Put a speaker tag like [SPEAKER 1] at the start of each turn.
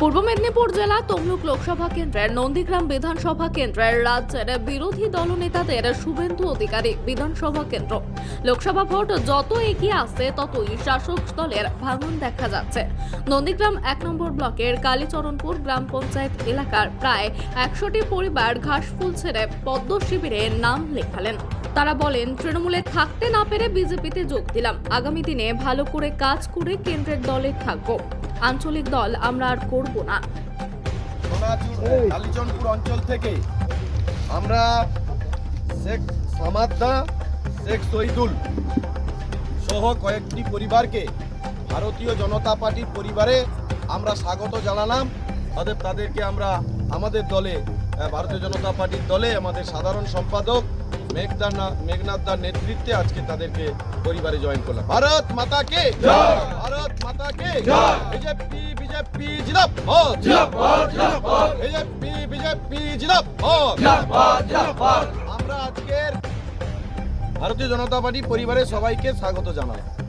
[SPEAKER 1] পূর্ব মেদিনীপুর জেলা তমলুক লোকসভা কেন্দ্রের নন্দীগ্রাম বিধানসভা কেন্দ্রের রাজ্যের বিরোধী দলনেতাদের শুভেন্দু অধিকারী বিধানসভা কেন্দ্র। লোকসভা ভোট যত এগিয়ে আসছে ততই শাসক দলের ভাঙন দেখা যাচ্ছে। নন্দীগ্রাম এক নম্বর ব্লকের কালীচরণপুর গ্রাম পঞ্চায়েত এলাকার প্রায় একশোটি পরিবার ঘাসফুল ছেড়ে পদ্ম শিবিরে নাম লেখালেন। তারা বলেন, তৃণমূলে থাকতে না পেরে বিজেপিতে যোগ দিলাম। আগামী দিনে ভালো করে কাজ করে কেন্দ্রের দলে থাকব। আঞ্চলিক দল আমরা আর করব না।
[SPEAKER 2] সোনাচুর অঞ্চল থেকে আমরা শেখ সামাদ্দা শেখ শহীদুল সহ কয়েকটি পরিবারকে ভারতীয় জনতা পার্টির পরিবারে আমরা স্বাগত জানালাম। অতএব তাদেরকে আমরা আমাদের দলে ভারতীয় জনতা পার্টির দলে আমাদের সাধারণ সম্পাদক মেঘদার মেঘনাথ দার নেতৃত্বে আজকে তাদেরকে পরিবারে জয়েন করলাম। ভারত মাতাকে! ভারত মাতাকে বিজেপি বিজেপি জিন্দাবাদ। বিজেপি বিজেপি জিন্দাবাদ। আমরা আজকের ভারতীয় জনতা পার্টি পরিবারের সবাইকে স্বাগত জানাই